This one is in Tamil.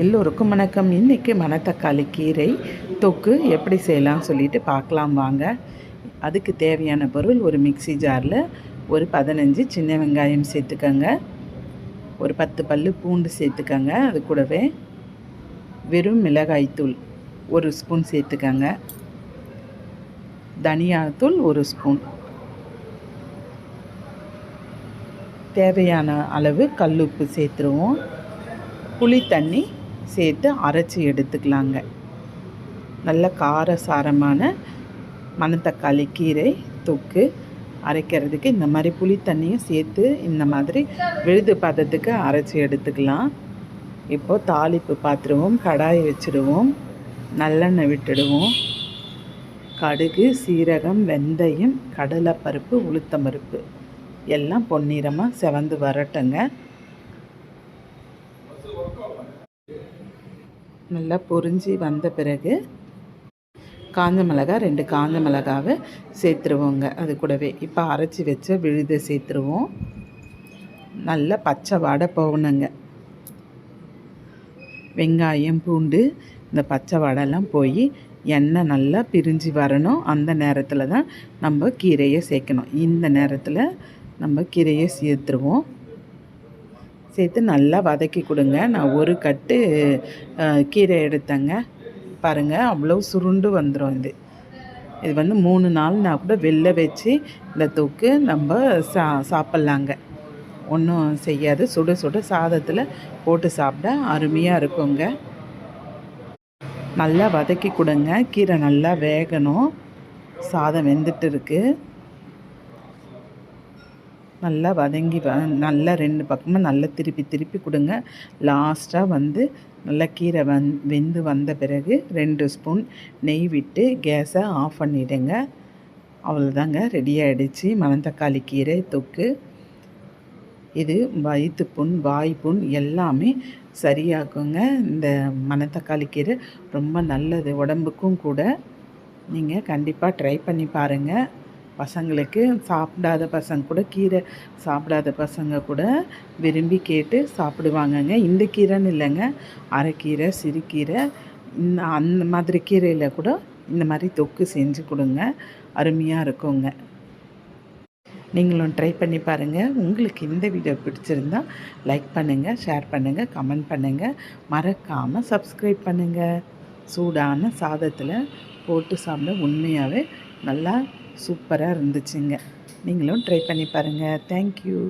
எல்லோருக்கும் வணக்கம். இன்றைக்கி மணத்தக்காளி கீரை தொக்கு எப்படி செய்யலாம் சொல்லிட்டு பார்க்கலாம் வாங்க. அதுக்கு தேவையான பொருள் ஒரு மிக்சி ஜாரில் ஒரு பதினஞ்சு சின்ன வெங்காயம் சேர்த்துக்கோங்க. ஒரு பத்து பல் பூண்டு சேர்த்துக்கோங்க. அது கூடவே வெறும் மிளகாய்த்தூள் ஒரு ஸ்பூன் சேர்த்துக்கோங்க. தனியாத்தூள் ஒரு ஸ்பூன். தேவையான அளவு கல்லுப்பு சேர்த்துருவோம். புளி தண்ணி சேர்த்து அரைச்சி எடுத்துக்கலாங்க. நல்ல காரசாரமான மணத்தக்காளி கீரை தொக்கு அரைக்கிறதுக்கு இந்த மாதிரி புளி தண்ணியும் சேர்த்து இந்த மாதிரி விழுது பதத்துக்கு அரைச்சி எடுத்துக்கலாம். இப்போது தாளிப்பு பாத்திரவும் கடாய் வச்சுடுவோம். நல்லெண்ணெய் விட்டுடுவோம். கடுகு சீரகம் வெந்தயம் கடலைப்பருப்பு உளுத்தம்பருப்பு எல்லாம் பொன்னிறமாக செவந்து வரட்டுங்க. நல்லா பொரிஞ்சு வந்த பிறகு காஞ்ச மிளகா ரெண்டு காஞ்ச மிளகாவை சேர்த்துருவோங்க. அது கூடவே இப்போ அரைச்சி வச்ச விழுதை சேர்த்துருவோம். நல்லா பச்சை வாடை போகணுங்க வெங்காயம் பூண்டு இந்த பச்சை வாடெல்லாம் போய் எண்ணெய் நல்லா பிரிஞ்சு வரணும். அந்த நேரத்தில் தான் நம்ம கீரையை சேர்க்கணும். இந்த நேரத்தில் நம்ம கீரையை சேர்த்துருவோம். சேர்த்து நல்லா வதக்கி கொடுங்க. நான் ஒரு கட்டு கீரை எடுத்தேங்க. பாருங்கள் அவ்வளோ சுருண்டு வந்துடும் இது. இது வந்து மூணு நாள் நான் கூட வெளில வச்சு இந்த தூக்கு நம்ம சா சாப்பிட்லாங்க. ஒன்றும் செய்யாது. சுட சுட சாதத்தில் போட்டு சாப்பிட அருமையாக இருக்குங்க. நல்லா வதக்கி கொடுங்க. கீரை நல்லா வேகணும். சாதம் வெந்துட்டு இருக்குது நல்லா வதங்கி வ நல்லா ரெண்டு பக்கமும் நல்லா திருப்பி திருப்பி கொடுங்க. லாஸ்ட்டாக வந்து நல்லா கீரை வந் வெந்து வந்த பிறகு ரெண்டு ஸ்பூன் நெய் விட்டு கேஸை ஆஃப் பண்ணிவிடுங்க அவ்வளோதாங்க ரெடி ஆகிடுச்சு மணத்தக்காளி கீரை தொக்கு. இது வயிற்று புண் வாய் புண் எல்லாமே சரியாக்குங்க இந்த மணத்தக்காளி கீரை ரொம்ப நல்லது உடம்புக்கும் கூட. நீங்கள் கண்டிப்பாக ட்ரை பண்ணி பாருங்கள் பசங்களுக்கு சாப்பிடாத பசங்க கூட கீரை சாப்பிடாத பசங்க கூட விரும்பி கேட்டு சாப்பிடுவாங்கங்க. இந்த கீரைன்னு இல்லைங்க. அரைக்கீரை சிறுகீரை இந்த அந்த மாதிரி கீரையில் கூட இந்த மாதிரி தொக்கு செஞ்சு கொடுங்க. அருமையாக இருக்குங்க. நீங்களும் ட்ரை பண்ணி பாருங்கள் உங்களுக்கு இந்த வீடியோ பிடிச்சிருந்தா லைக் பண்ணுங்கள் ஷேர் பண்ணுங்கள் கமெண்ட் பண்ணுங்கள் மறக்காமல் சப்ஸ்கிரைப் பண்ணுங்கள் சூடான சாதத்தில் போட்டு சாப்பிட உண்மையாகவே நல்லா சூப்பராக இருந்துச்சுங்க. நீங்களும் ட்ரை பண்ணி பாருங்கள் தேங்க்யூ